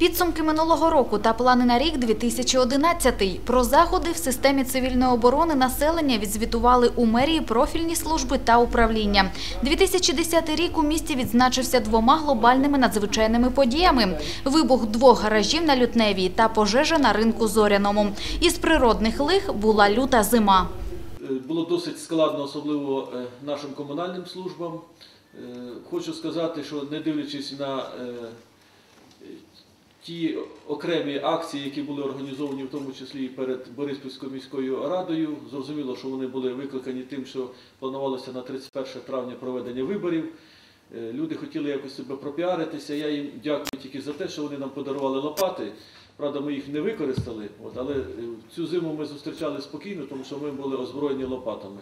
Підсумки минулого року та плани на рік 2011. Про заходи в системі цивільної оборони населення відзвітували у мерії профільні служби та управління. 2010 рік у місті відзначився двома глобальними надзвичайними подіями: вибух двох гаражів на Лютневій та пожежа на ринку Зоряному. Із природних лих була люта зима. Е, Було досить складно, особливо е, нашим комунальним службам. Е, Хочу сказати, що не дивлячись на ті окремі акції, які були організовані, в тому числі і перед Бориспільською міською радою, зрозуміло, що вони були викликані тим, що планувалося на 31 травня проведення виборів. Е, Люди хотіли якось себе пропіаритися. Я їм дякую тільки за те, що вони нам подарували лопати. Правда, ми їх не використали, от, але е, цю зиму ми зустрічали спокійно, тому що ми були озброєні лопатами.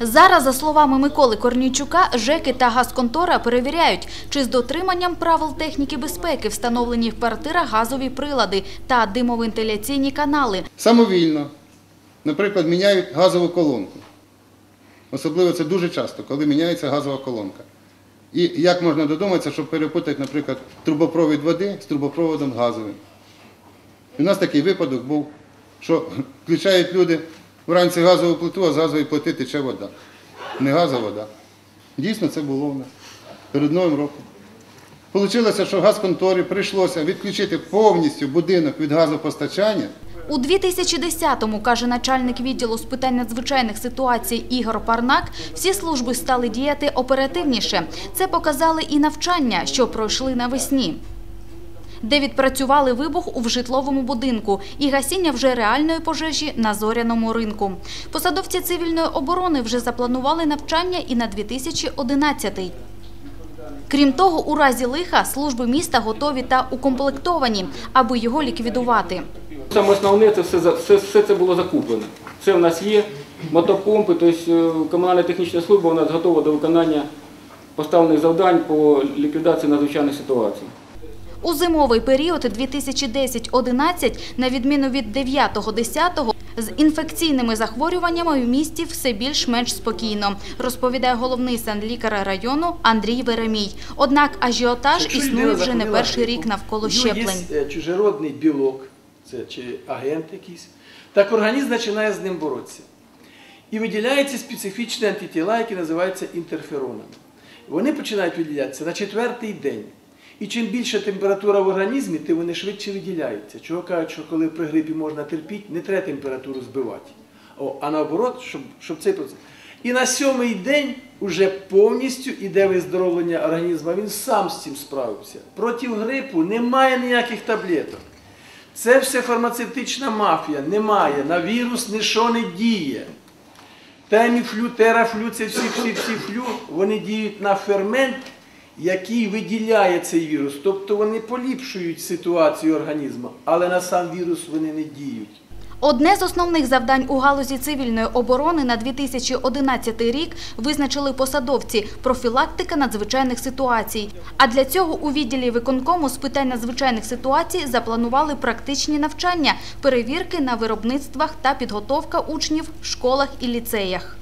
Зараз, за словами Миколи Корнійчука, ЖЕКи та газконтора перевіряють, чи з дотриманням правил техніки безпеки встановлені в квартирах газові прилади та димовентиляційні канали. Самовільно, наприклад, міняють газову колонку. Особливо це дуже часто, коли міняється газова колонка. І як можна додуматися, щоб перепутати, наприклад, трубопровід води з трубопроводом газовим. І у нас такий випадок був, що включають люди вранці газову плиту, а з газової плити тече вода. Не газова вода. Дійсно, це було в нас перед Новим роком. Получилося, що газконторі прийшлося відключити повністю будинок від газопостачання. У 2010-му, каже начальник відділу з питань надзвичайних ситуацій Ігор Парнак, всі служби стали діяти оперативніше. Це показали і навчання, що пройшли навесні. Де відпрацювали вибух у житловому будинку і гасіння вже реальної пожежі на зоряному ринку. Посадовці цивільної оборони вже запланували навчання і на 2011-й. Крім того, у разі лиха служби міста готові та укомплектовані, аби його ліквідувати. Саме основне це все, все, це було закуплено. Це в нас є мотопомпи, тобто комунальна технічна служба у нас готова до виконання поставлених завдань по ліквідації надзвичайних ситуацій. У зимовий період 2010-11, на відміну від 9-10, з інфекційними захворюваннями в місті все більш-менш спокійно, розповідає головний санлікар району Андрій Веремій. Однак ажіотаж існує вже не перший рік навколо щеплень. Є е, чужеродний білок, це чи агент якийсь, так організм починає з ним боротися. І виділяються специфічні антитіла, які називаються інтерферонами. Вони починають виділятися на четвертий день. І чим більша температура в організмі, тим вони швидше виділяються. Чого кажуть, що коли при грипі можна терпіти, не треба температуру збивати. О, а наоборот, щоб, щоб цей процес. І на сьомий день вже повністю іде виздоровлення організму, він сам з цим справився. Проти грипу немає ніяких таблеток. Це все фармацевтична мафія, немає. На вірус нічого не діє. Теміфлю, терафлю, це всі, всі, всі флю, вони діють на фермент, який виділяє цей вірус. Тобто вони поліпшують ситуацію організму, але на сам вірус вони не діють. Одне з основних завдань у галузі цивільної оборони на 2011 рік визначили посадовці – профілактика надзвичайних ситуацій. А для цього у відділі виконкому з питань надзвичайних ситуацій запланували практичні навчання, перевірки на виробництвах та підготовка учнів в школах і ліцеях.